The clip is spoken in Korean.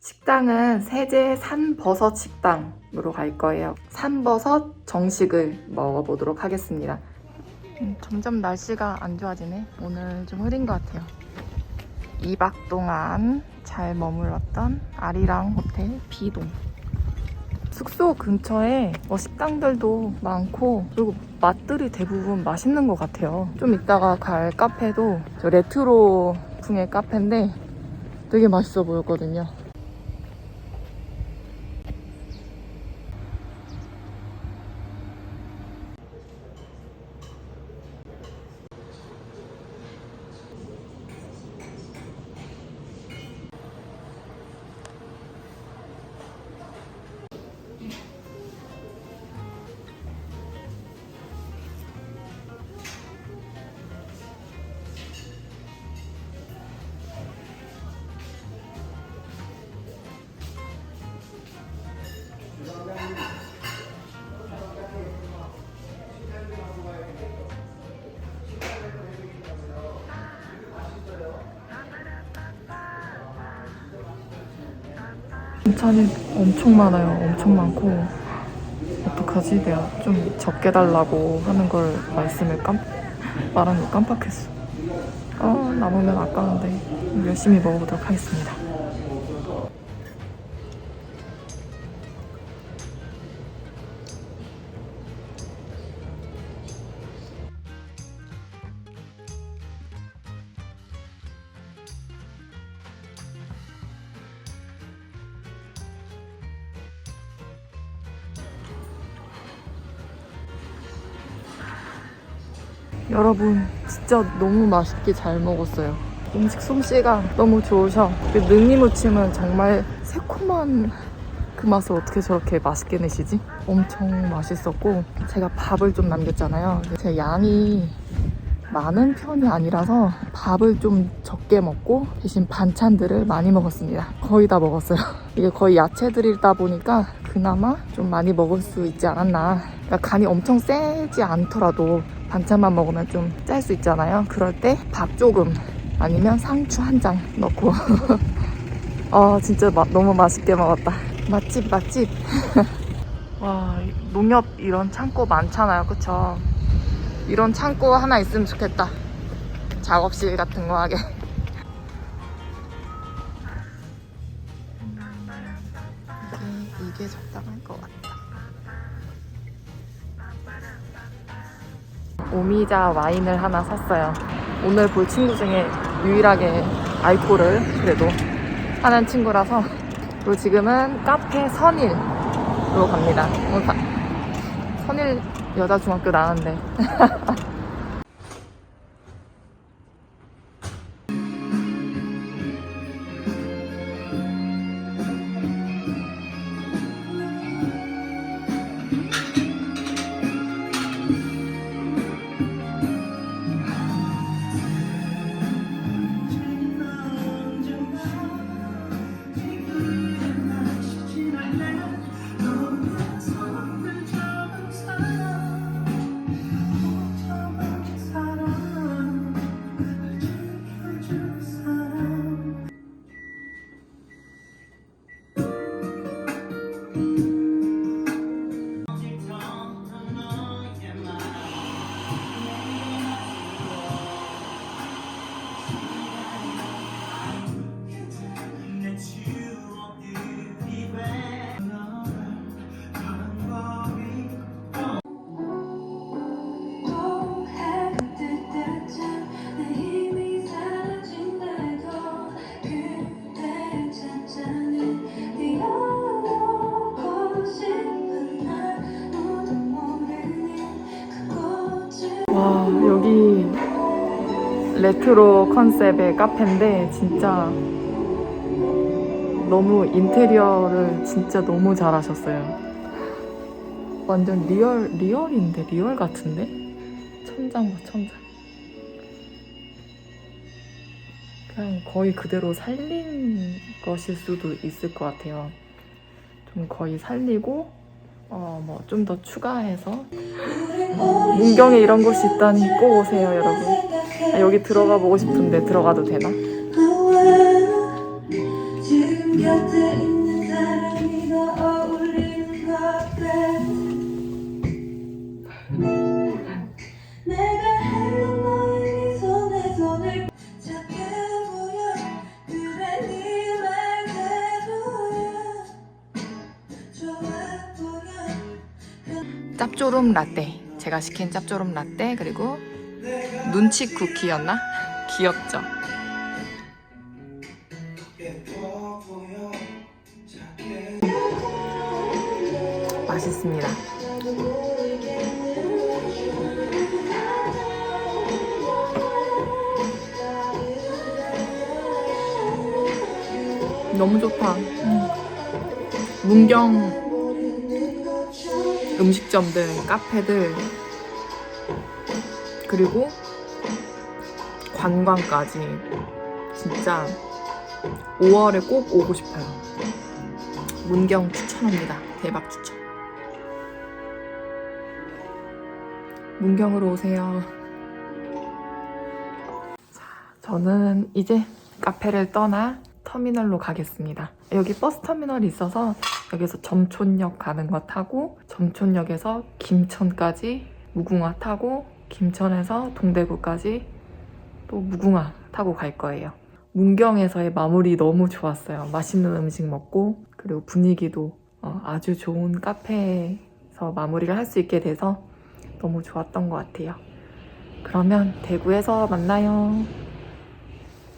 식당은 세제 산버섯 식당으로 갈 거예요. 산버섯 정식을 먹어보도록 하겠습니다. 음, 점점 날씨가 안 좋아지네. 오늘 좀 흐린 것 같아요. 2박 동안 잘 머물렀던 아리랑 호텔 비동. 숙소 근처에 뭐 식당들도 많고 그리고 맛들이 대부분 맛있는 것 같아요. 좀 이따가 갈 카페도 저 레트로 풍의 카페인데 되게 맛있어 보였거든요. 반찬이 엄청 많아요. 엄청 많고 어떡하지? 내가 좀 적게 달라고 하는 걸 말씀을 깜 말한 거 깜빡했어. 어 남으면 아까운데 열심히 먹어보도록 하겠습니다. 여러분 진짜 너무 맛있게 잘 먹었어요. 음식 솜씨가 너무 좋으셔. 그 능이무침은 정말 새콤한 그 맛을 어떻게 저렇게 맛있게 내시지? 엄청 맛있었고 제가 밥을 좀 남겼잖아요. 제 양이 많은 편이 아니라서 밥을 좀 적게 먹고 대신 반찬들을 많이 먹었습니다. 거의 다 먹었어요. 이게 거의 야채들이다 보니까 그나마 좀 많이 먹을 수 있지 않았나. 그러니까 간이 엄청 세지 않더라도 반찬만 먹으면 좀 짤 수 있잖아요. 그럴 때 밥 조금 아니면 상추 한 장 넣고. 아 진짜 마- 너무 맛있게 먹었다. 맛집 맛집. 와 농협 이런 창고 많잖아요, 그쵸? 이런 창고 하나 있으면 좋겠다. 작업실 같은 거 하게. 이게, 이게 적당할 것 같다. 오미자 와인을 하나 샀어요. 오늘 볼 친구 중에 유일하게 알코올을 그래도 하는 친구라서 그리고 지금은 카페 선일로 갑니다. 가- 선일 여자 중학교 나왔는데 또 레트로 컨셉의 카페인데 진짜 너무 인테리어를 진짜 너무 잘하셨어요. 완전 리얼 리얼인데 리얼 같은데 천장 봐 천장. 그냥 거의 그대로 살린 것일 수도 있을 것 같아요. 좀 거의 살리고 어 뭐 좀 더 추가해서 문경에 이런 곳이 있다니 꼭 오세요, 여러분. 아, 여기 들어가 보고 싶은데 들어가도 되나? 준비한 곁에 있는 사람이 더 어울리는 것 같아 짭조름 라떼. 제가 시킨 짭조름 라떼 그리고 눈치 쿠키였나? 귀엽죠? 맛있습니다. 너무 좋다. 음. 문경 음식점들, 카페들, 그리고 관광까지 진짜 5월에 꼭 오고 싶어요. 문경 추천합니다. 대박 추천. 문경으로 오세요. 자, 저는 이제 카페를 떠나 터미널로 가겠습니다. 여기 버스 터미널이 있어서 여기서 점촌역 가는 거 타고 점촌역에서 김천까지 무궁화 타고 김천에서 동대구까지 또 무궁화 타고 갈 거예요. 문경에서의 마무리 너무 좋았어요. 맛있는 음식 먹고 그리고 분위기도 어, 아주 좋은 카페에서 마무리를 할 수 있게 돼서 너무 좋았던 것 같아요. 그러면 대구에서 만나요.